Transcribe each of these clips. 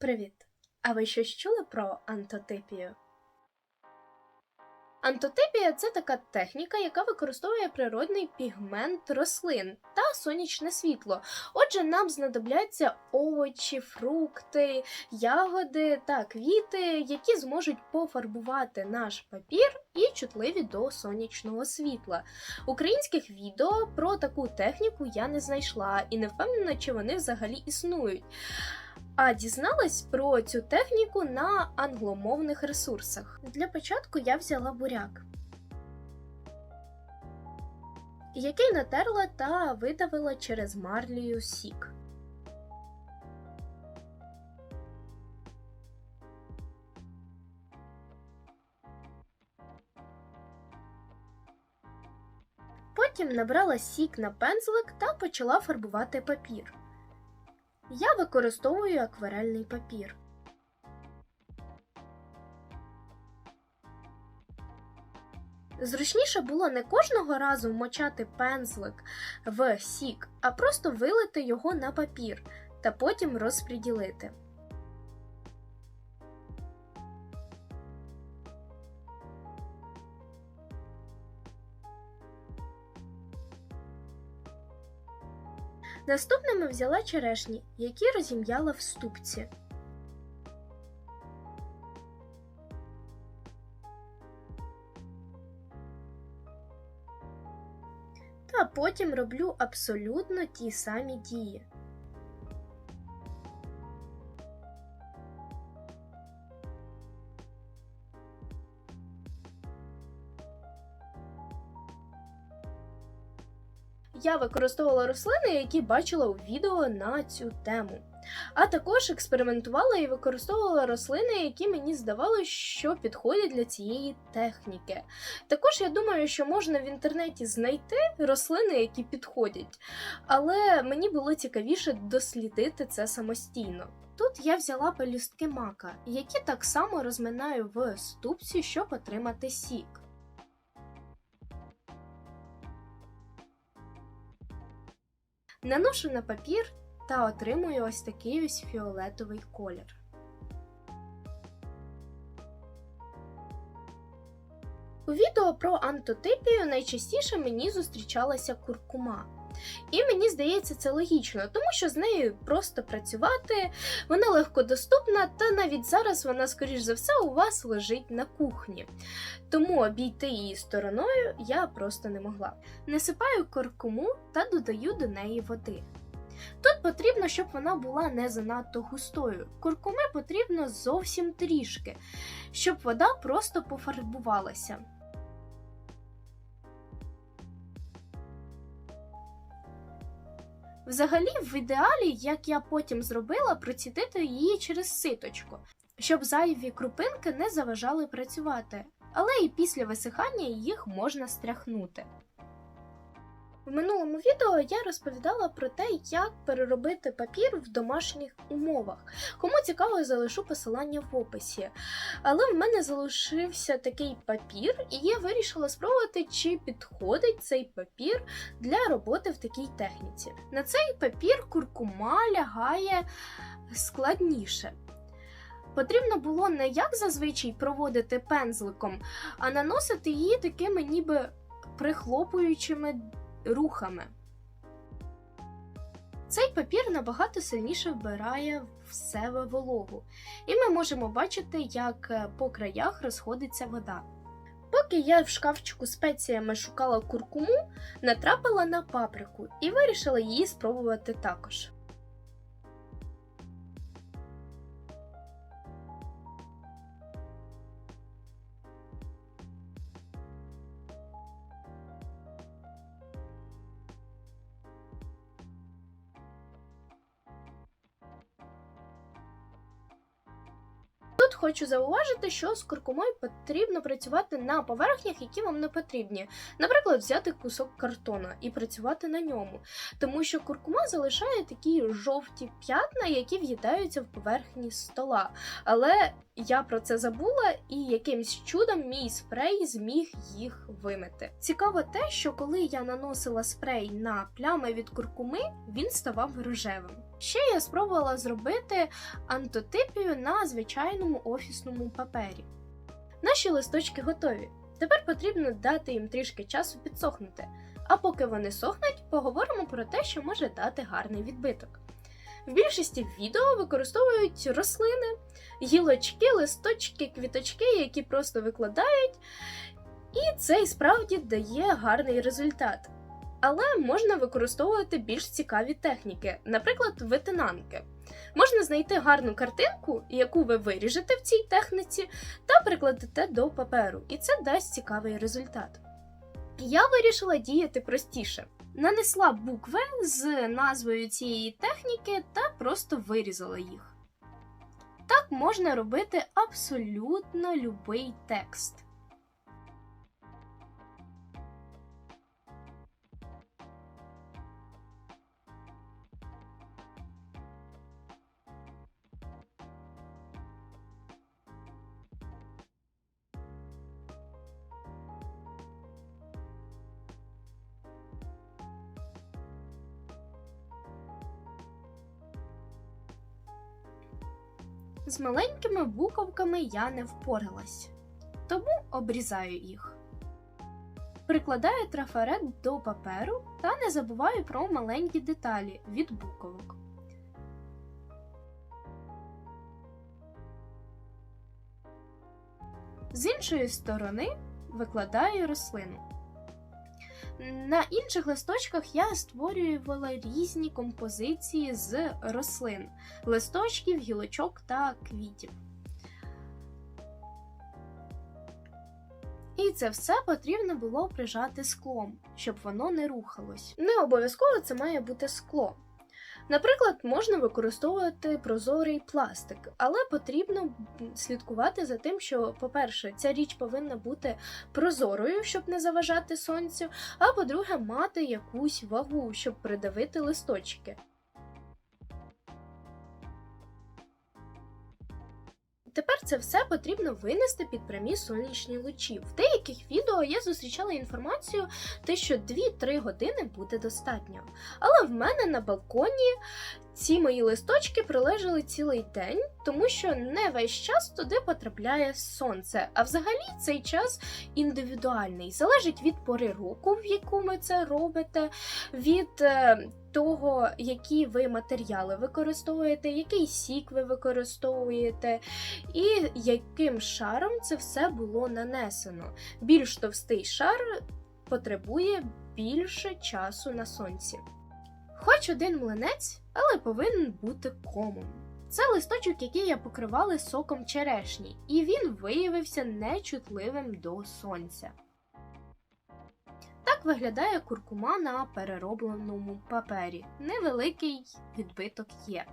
Привіт! А ви щось чули про антотипію? Антотипія це така техніка, яка використовує природний пігмент рослин та сонячне світло. Отже, нам знадобляться овочі, фрукти, ягоди та квіти, які зможуть пофарбувати наш папір і чутливі до сонячного світла. Українських відео про таку техніку я не знайшла і не впевнена, чи вони взагалі існують. А дізналась про цю техніку на англомовних ресурсах. Для початку я взяла буряк, який натерла та видавила через марлію сік. Потім набрала сік на пензлик та почала фарбувати папір. Я використовую акварельний папір. Зручніше було не кожного разу вмочати пензлик в сік, а просто вилити його на папір та потім розподілити. Наступними взяла черешні, які розім'яла в ступці. Та потім роблю абсолютно ті самі дії. Я використовувала рослини, які бачила у відео на цю тему. А також експериментувала і використовувала рослини, які мені здавалося, що підходять для цієї техніки. Також я думаю, що можна в інтернеті знайти рослини, які підходять, але мені було цікавіше дослідити це самостійно. Тут я взяла пелюстки мака, які так само розминаю в ступці, щоб отримати сік. Наношу на папір та отримую ось такий ось фіолетовий колір. У відео про антотипію найчастіше мені зустрічалася куркума. І мені здається, це логічно, тому що з нею просто працювати, вона легкодоступна, та навіть зараз вона, скоріш за все, у вас лежить на кухні. Тому обійти її стороною я просто не могла. Насипаю куркуму та додаю до неї води. Тут потрібно, щоб вона була не занадто густою. Куркуми потрібно зовсім трішки, щоб вода просто пофарбувалася. Взагалі, в ідеалі, як я потім зробила, процідити її через ситочку, щоб зайві крупинки не заважали працювати, але і після висихання їх можна стряхнути. В минулому відео я розповідала про те, як переробити папір в домашніх умовах. Кому цікаво, залишу посилання в описі. Але в мене залишився такий папір, і я вирішила спробувати, чи підходить цей папір для роботи в такій техніці. На цей папір куркума лягає складніше. Потрібно було не як зазвичай проводити пензликом, а наносити її такими ніби прихлопуючими рухами. Цей папір набагато сильніше вбирає в себе вологу, і ми можемо бачити, як е, по краях розходиться вода. Поки я в шкафчику спеціями шукала куркуму, натрапила на паприку і вирішила її спробувати також. Тут хочу зауважити, що з куркумою потрібно працювати на поверхнях, які вам не потрібні. Наприклад, взяти кусок картона і працювати на ньому, тому що куркума залишає такі жовті п'ятна, які в'їдаються в поверхні стола. Але я про це забула, і якимсь чудом мій спрей зміг їх вимити. Цікаво те, що коли я наносила спрей на плями від куркуми, він ставав рожевим. Ще я спробувала зробити антотипію на звичайному офісному папері. Наші листочки готові. Тепер потрібно дати їм трішки часу підсохнути. А поки вони сохнуть, поговоримо про те, що може дати гарний відбиток. В більшості відео використовують рослини, гілочки, листочки, квіточки, які просто викладають, і це і справді дає гарний результат. Але можна використовувати більш цікаві техніки, наприклад, витинанки. Можна знайти гарну картинку, яку ви виріжете в цій техніці, та прикладете до паперу, і це дасть цікавий результат. Я вирішила діяти простіше. Нанесла букви з назвою цієї техніки та просто вирізала їх. Так можна робити абсолютно любий текст. З маленькими буковками я не впоралась, тому обрізаю їх. Прикладаю трафарет до паперу та не забуваю про маленькі деталі від буковок. З іншої сторони викладаю рослину. На інших листочках я створювала різні композиції з рослин, листочків, гілочок та квітів. І це все потрібно було прижати склом, щоб воно не рухалось. Не обов'язково це має бути скло. Наприклад, можна використовувати прозорий пластик, але потрібно слідкувати за тим, що, по-перше, ця річ повинна бути прозорою, щоб не заважати сонцю, а по-друге, мати якусь вагу, щоб придавити листочки. Тепер це все потрібно винести під прямі сонячні лучі. В деяких відео я зустрічала інформацію, те, що 2-3 години буде достатньо. Але в мене на балконі ці мої листочки пролежали цілий день, тому що не весь час туди потрапляє сонце. А взагалі цей час індивідуальний, залежить від пори року, в яку ми це робите, від е, того, які ви матеріали використовуєте, який сік ви використовуєте, і яким шаром це все було нанесено. Більш товстий шар потребує більше часу на сонці. Хоч один млинець, але повинен бути комом. Це листочок, який я покривала соком черешні, і він виявився нечутливим до сонця. Так виглядає куркума на переробленому папері. Невеликий відбиток є.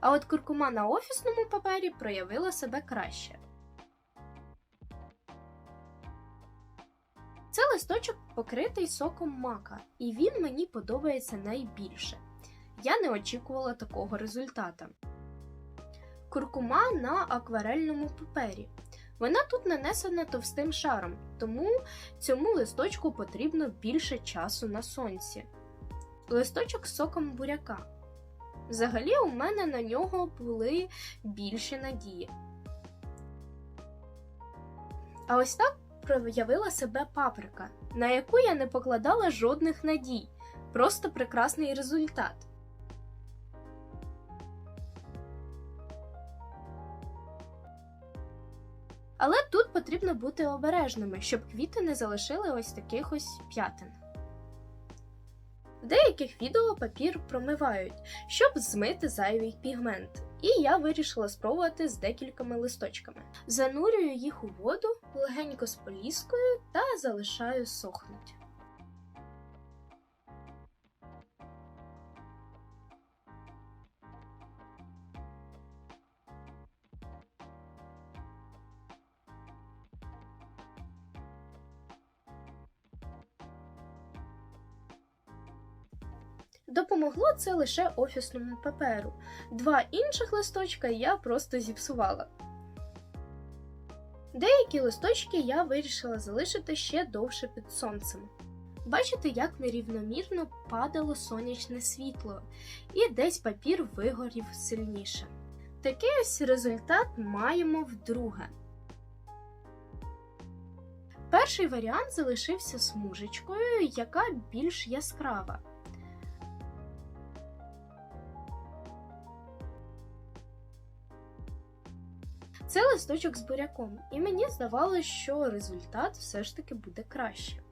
А от куркума на офісному папері проявила себе краще. Це листочок покритий соком мака, і він мені подобається найбільше. Я не очікувала такого результата. Куркума на акварельному папері. Вона тут нанесена товстим шаром, тому цьому листочку потрібно більше часу на сонці. Листочок з соком буряка. Взагалі, у мене на нього були більші надії. А ось так проявила себе паприка, на яку я не покладала жодних надій. Просто прекрасний результат. Потрібно бути обережними, щоб квіти не залишили ось таких ось п'ятин. В деяких відео папір промивають, щоб змити зайвий пігмент, і я вирішила спробувати з декількома листочками. Занурюю їх у воду, легенько з поліскою та залишаю сохнуть. Допомогло це лише офісному паперу. Два інших листочка я просто зіпсувала. Деякі листочки я вирішила залишити ще довше під сонцем. Бачите, як нерівномірно падало сонячне світло, і десь папір вигорів сильніше. Такий ось результат маємо вдруге. Перший варіант залишився смужечкою, яка більш яскрава. Це листочок з буряком, і мені здавалося, що результат все ж таки буде краще.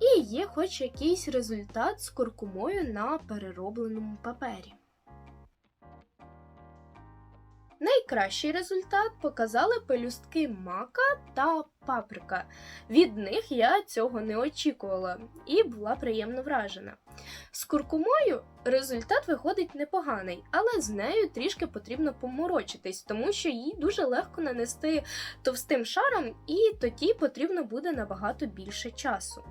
І є хоч якийсь результат з куркумою на переробленому папері. Найкращий результат показали пелюстки мака та паприка. Від них я цього не очікувала і була приємно вражена. З куркумою результат виходить непоганий, але з нею трішки потрібно поморочитись, тому що її дуже легко нанести товстим шаром, і тоді потрібно буде набагато більше часу.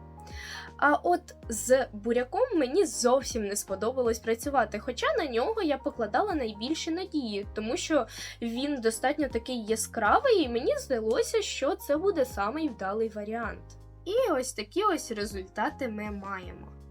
А от з буряком мені зовсім не сподобалось працювати, хоча на нього я покладала найбільші надії, тому що він достатньо такий яскравий, і мені здалося, що це буде самий вдалий варіант. І ось такі ось результати ми маємо.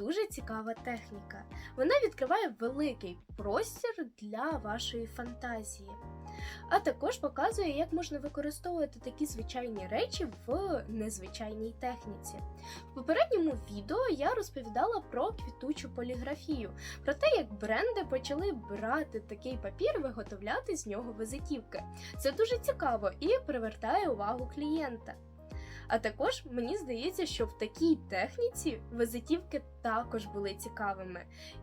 Дуже цікава техніка. Вона відкриває великий простір для вашої фантазії, а також показує, як можна використовувати такі звичайні речі в незвичайній техніці. В попередньому відео я розповідала про квітучу поліграфію, про те, як бренди почали брати такий папір виготовляти з нього визитівки. Це дуже цікаво і привертає увагу клієнта. А також мені здається, що в такій техніці визитівки також були цікавими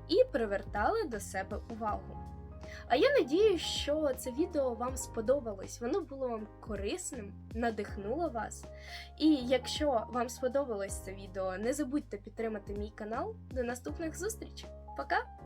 і привертали до себе увагу. А я надію, що це відео вам сподобалось, воно було вам корисним, надихнуло вас. І якщо вам сподобалось це відео, не забудьте підтримати мій канал. До наступних зустрічей. Пока!